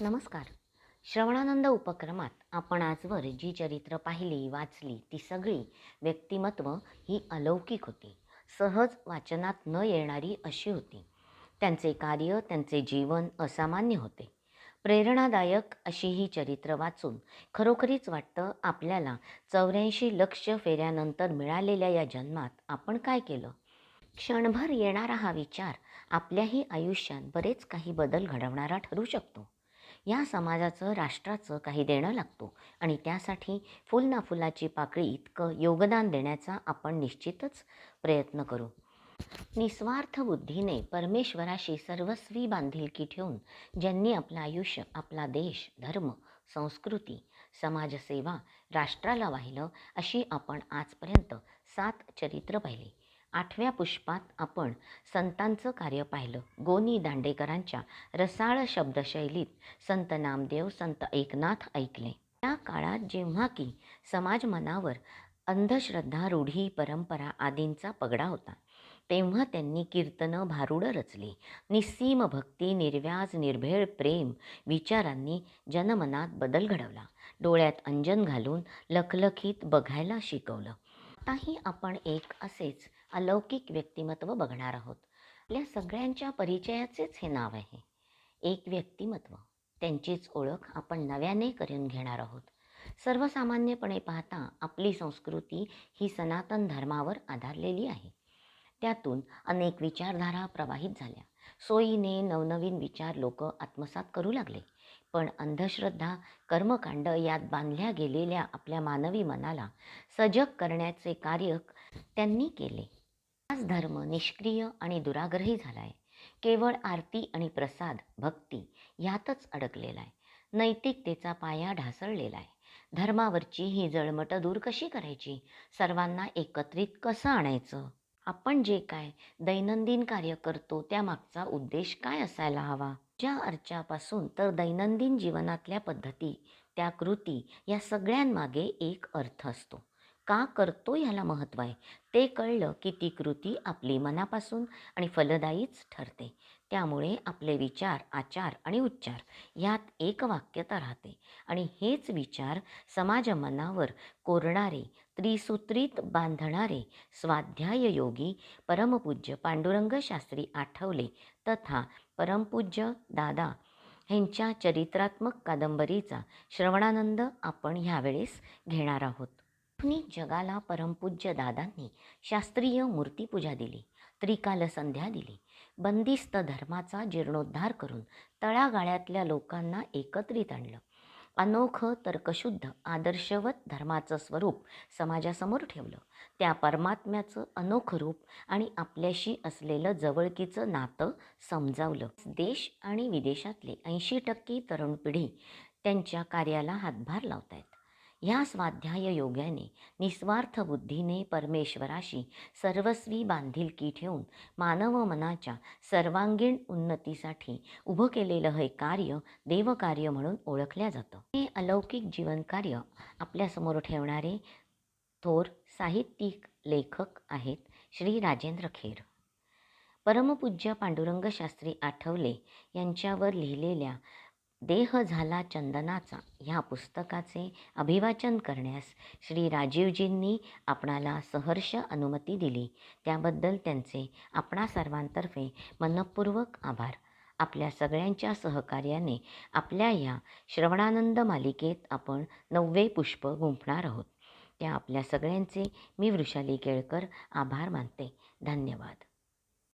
नमस्कार. श्रवणानंद उपक्रमात आपण आजवर जी चरित्र पाहिली वाचली ती सगळी व्यक्तिमत्व ही अलौकिक होती. सहज वाचनात न येणारी अशी होती. त्यांचे कार्य त्यांचे जीवन असामान्य होते. प्रेरणादायक अशी ही चरित्र वाचून खरोखरीच वाटतं आपल्याला चौऱ्याऐंशी लक्ष फेऱ्यानंतर मिळालेल्या या जन्मात आपण काय केलं? क्षणभर येणारा हा विचार आपल्याही आयुष्यात बरेच काही बदल घडवणारा ठरू शकतो. या समाजाचं राष्ट्राचं काही देणं लागतो. आणि त्यासाठी फुल ना फुलाची पाकळी इतकं योगदान देण्याचा आपण निश्चितच प्रयत्न करू. निस्वार्थ बुद्धीने परमेश्वराशी सर्वस्वी बांधिलकी ठेवून ज्यांनी आपलं आयुष्य आपला देश धर्म संस्कृती समाजसेवा राष्ट्राला वाहिलं अशी आपण आजपर्यंत सात चरित्र पाहिली. आठव्या पुष्पात आपण संतांचं कार्य पाहिलं. गोनी दांडेकरांच्या रसाळ शब्दशैलीत संत नामदेव संत एकनाथ ऐकले. त्या काळात जेव्हा की समाज मनावर अंधश्रद्धा रूढी परंपरा आदींचा पगडा होता तेव्हा त्यांनी कीर्तनं भारुडं रचली. निस्सीम भक्ती निर्व्याज निर्भेळ प्रेम विचारांनी जनमनात बदल घडवला. डोळ्यात अंजन घालून लखलखीत बघायला शिकवलं. आताही आपण एक असेच अलौकिक व्यक्तिमत्व बघणार आहोत. आपल्या सगळ्यांच्या परिचयाचेच हे नाव आहे. एक व्यक्तिमत्व. त्यांचीच ओळख आपण नव्याने करून घेणार आहोत. सर्वसामान्यपणे पाहता आपली संस्कृती ही सनातन धर्मावर आधारलेली आहे. त्यातून अनेक विचारधारा प्रवाहित झाल्या. सोयीने नवनवीन विचार लोक आत्मसात करू लागले. पण अंधश्रद्धा कर्मकांड यात बांधल्या गेलेल्या आपल्या मानवी मनाला सजग करण्याचे कार्य त्यांनी केले. हाच धर्म निष्क्रिय आणि दुराग्रही झाला आहे केवळ आरती आणि प्रसाद भक्ती यातच अडकलेला आहे. नैतिकतेचा पाया ढासळलेला आहे. धर्मावरची ही जळमट दूर कशी करायची? सर्वांना एकत्रित कसं आणायचं? आपण जे काय दैनंदिन कार्य करतो त्यामागचा उद्देश काय असायला हवा? ज्या अर्चापासून तर दैनंदिन जीवनातल्या पद्धती त्या कृती या सगळ्यांमागे एक अर्थ असतो. का करतो ह्याला महत्त्व आहे? ते कळलं की ती कृती आपली मनापासून आणि फलदायीच ठरते. त्यामुळे आपले विचार आचार आणि उच्चार यात एकवाक्यता राहते. आणि हेच विचार समाज मनावर कोरणारे त्रिसूत्रीत बांधणारे स्वाध्याय योगी परमपूज्य पांडुरंग शास्त्री आठवले तथा परमपूज्य दादा ह्यांच्या चरित्रात्मक कादंबरीचा श्रवणानंद आपण ह्यावेळेस घेणार आहोत. आधुनिक जगाला परमपूज्य दादांनी शास्त्रीय मूर्तीपूजा दिली त्रिकाल संध्या दिली बंदिस्त धर्माचा जीर्णोद्धार करून तळागाळ्यातल्या लोकांना एकत्रित आणलं. अनोखं तर्कशुद्ध आदर्शवत धर्माचं स्वरूप समाजासमोर ठेवलं. त्या परमात्म्याचं अनोखं रूप आणि आपल्याशी असलेलं जवळकीचं नातं समजावलं. देश आणि विदेशातले ऐंशी टक्के तरुण पिढी त्यांच्या कार्याला हातभार लावत आहेत ह्या स्वाध्याय योग्याने निस्वार्थ बुद्धीने परमेश्वराशी सर्वस्वी बांधिलकी ठेवून मानव मनाच्या सर्वांगीण उन्नतीसाठी उभं केलेलं हे कार्य देवकार्य म्हणून ओळखल्या जातं. हे अलौकिक जीवनकार्य आपल्यासमोर ठेवणारे थोर साहित्यिक लेखक आहेत श्री राजेंद्र खेर. परमपूज्य पांडुरंग शास्त्री आठवले यांच्यावर लिहिलेल्या देह झाला चंदनाचा. ह्या पुस्तकाचे अभिवाचन करण्यास श्री राजीवजींनी आपणाला सहर्ष अनुमती दिली. त्याबद्दल त्यांचे आपणा सर्वांतर्फे मनपूर्वक आभार. आपल्या सगळ्यांच्या सहकार्याने आपल्या या श्रवणानंद मालिकेत आपण नववे पुष्प गुंफणार आहोत. त्या आपल्या सगळ्यांचे मी वृषाली केळकर आभार मानते. धन्यवाद.